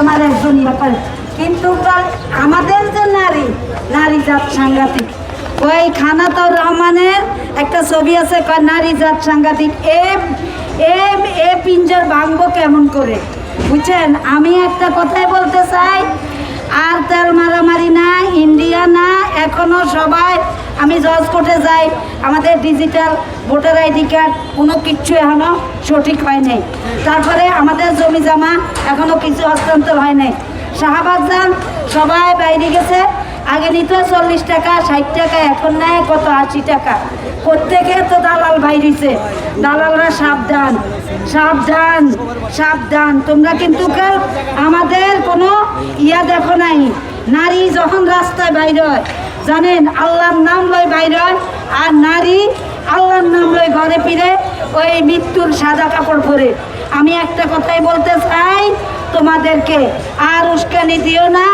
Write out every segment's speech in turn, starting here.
আমার একজন ইয়ে কিন্তু আমাদের যে নারী নারী জাত সাংঘাতিক। ওই খানাতর রহমানের একটা ছবি আছে নারী জাত সাংঘাতিক। এ এ এ পিঞ্জর ভাঙবো কেমন করে? বুঝছেন? আমি একটা কথাই বলতে চাই, আর তেল মারামারি না, ইন্ডিয়া না, এখনও সবাই আমি জজ করতে যাই, আমাদের ডিজিটাল ভোটার আইডি কার্ড কোনো কিচ্ছু এখনও সঠিক হয়নি। তারপরে আমাদের জমি জমা এখনও কিছু হস্তান্তর হয়নি। নাই যান, সবাই বাইরে গেছে আগে নিত চল্লিশ টাকা, ষাট টাকা, এখন নেয় কত আশি টাকা। প্রত্যেকে তো দালাল বাইরেছে দালালরা সাবধান সাবধান সাবধান। তোমরা কিন্তু কেউ আমাদের কোনো ইয়া দেখো নাই। নারী যখন রাস্তায় বাইর হয়, জানেন, আল্লাহর নাম লয় বাইর হয়, আর নারী আল্লাহর নাম লয় ঘরে ফিরে ওই মৃত্যুর সাদা কাপড় পরে। আমি একটা কথাই বলতে চাই তোমাদেরকে, আর উস্কানি দিও না।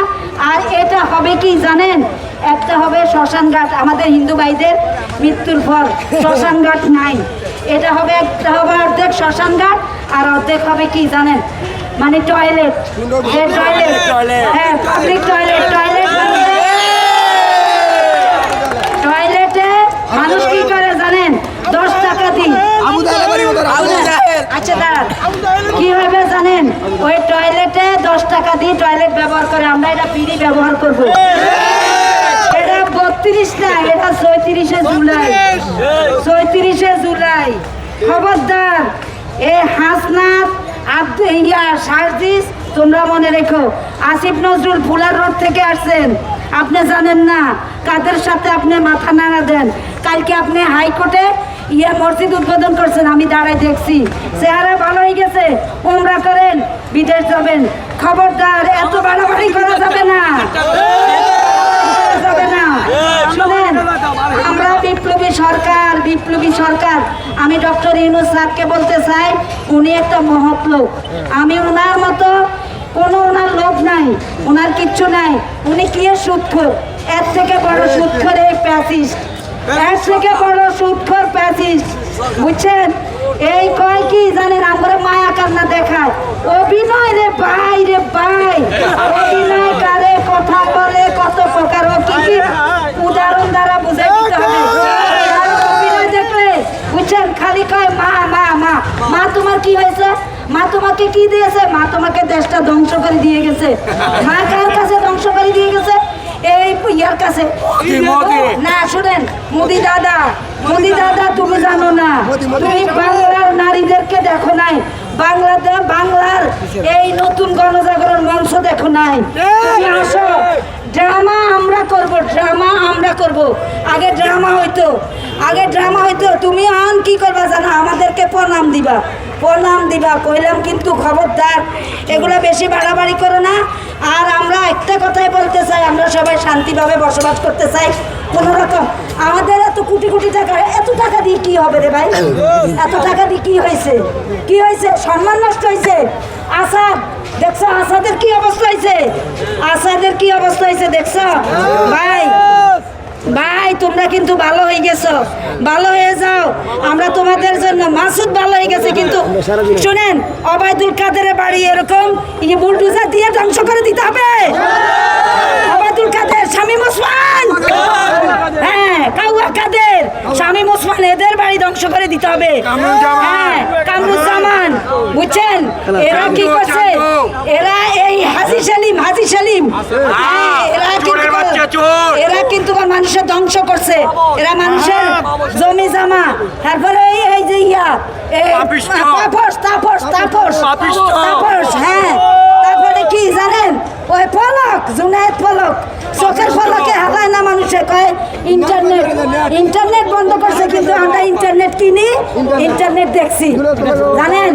আর এটা হবে কি জানেন? একটা হবে শ্মশানঘাট আমাদের হিন্দু ভাইদের মৃত্যুর পর শ্মশানঘাট নাই। এটা হবে একটা হবে অর্ধেক শ্মশান ঘাট আর অর্ধেক হবে কি জানেন? মানে টয়লেট যে টয়লেট হ্যাঁ পাবলিক টয়লেটে মানুষ কি করে জানেন দশ টাকা দিন আচ্ছা দাঁড়ান কি হবে জানেন ওই টয়লেটে দশ টাকা দিয়ে টয়লেট ব্যবহার করে আমরা এটা পিড়ি ব্যবহার করব। এটা বত্রিশ না এটা ছয়ত্রিশে জুলাই। ছয়ত্রিশে জুলাই। খবরদার, এ হাসনাথ আব্দ ইয়া সার্জিস, তোমরা মনে রেখো, আসিফ নজরুল ফুলার রোড থেকে আসছেন। আপনি জানেন না, কাদের সাথে আপনি মাথা নাড়া দেন? কালকে আপনি হাইকোর্টে ইয়ে মসজিদ উদ্বোধন করছেন, আমি দাঁড়াই দেখছি। চেহারা ভালো হয়ে গেছে ওমরা করেন, বিদেশ যাবেন। খবরদার, এত বাড়াবাড়ি করা যাবে না। যাবে না। শুনেন, আমরা বিপ্লবী সরকার বিপ্লবী সরকার। আমি ডক্টর ইউনুস স্যারকে বলতে চাই, উনি একটা মহৎ লোক। আমি ওনার মতো, কোনো ওনার লোভ নাই ওনার কিচ্ছু নাই। উনি কি এর এর থেকে বড় সুৎখোর এই প্যাসিস্ট এর থেকে বড় সুৎখোর প্যাসিস্ট বুঝছেন? এই কয় কি জানেন আমরা মায়া কান্না দেখায়। অভিনয় রে ভাই রে ভাই। অভিনয় কারে কথা বলে কত প্রকার ও কি কি উদাহরণ দ্বারা বুঝে দিতে হবে অভিনয় দেখলে বুঝছেন? খালি কয় মা মা মা মা তোমার কি হয়েছে? মা তোমাকে কি দিয়েছে? মা তোমাকে দেশটা ধ্বংস করে দিয়ে গেছে। মা কার কাছে ধ্বংস করে দিয়ে গেছে? এই ইয়ার কাছে। না শুনেন মোদি দাদা মোদি দাদা তুমি জানো না তুমি বাংলার নারীদেরকে দেখো নাই বাংলাদেশ বাংলার এই নতুন গণজাগরণ মঞ্চ দেখো নাই। তুমি আসো ড্রামা আমরা করব ড্রামা আমরা করব। আগে ড্রামা হইতো আগে ড্রামা হইতো তুমি আন কি করবা জানো আমাদেরকে প্রণাম দিবা। প্রণাম দিবা, কইলাম, কিন্তু খবরদার, এগুলো বেশি বাড়াবাড়ি করো না। আর আমরা একটা কথাই বলতে চাই, আমরা সবাই শান্তিভাবে বসবাস করতে চাই। কোনো রকম, আমাদের এত কোটি কোটি টাকা, এত টাকা দিয়ে কি হবে রে ভাই? এত টাকা দিয়ে কি হয়েছে? কি হয়েছে? সম্মান নষ্ট হয়েছে? আসাদ, দেখছ আসাদের কি অবস্থা হয়েছে? আসাদের কি অবস্থা হয়েছে, দেখছ? ভাই ভাই তোমরা কিন্তু ভালো হয়ে গেছো। ভালো হয়ে যাও। আমরা তোমাদের জন্য মাসুদ ভালো হয়ে গেছে কিন্তু শুনেন অবায়দুল কাদেরের বাড়ি এরকম বুলডুজার দিয়ে ধ্বংস করে দিতে হবে। অবায়দুল কাদের? শামীম ওসমান হ্যাঁ কাউয়া কাদের? স্বামী ওসমান এদের বাড়ি ধ্বংস করে দিতে হবে। হ্যাঁ কামরুজ্জামান বুঝছেন? এরা কি করছে? এরা এই হাজি সেলিম হাজি সেলিম। হ্যাঁ, কিন্তু মানুষের ধ্বংস করছে। এরা মানুষের জমি জমা। তারপরে এই এই যে ইয়া তাপস তাপস তাপস তাপস হ্যাঁ। তারপরে কি জানেন? ওই পলক জুনায়েদ পলক চোখের পলকে হালায় না মানুষে। কয় ইন্টারনেট। ইন্টারনেট বন্ধ করছে কিন্তু আমরা ইন্টারনেট কিনি ইন্টারনেট দেখছি। জানেন?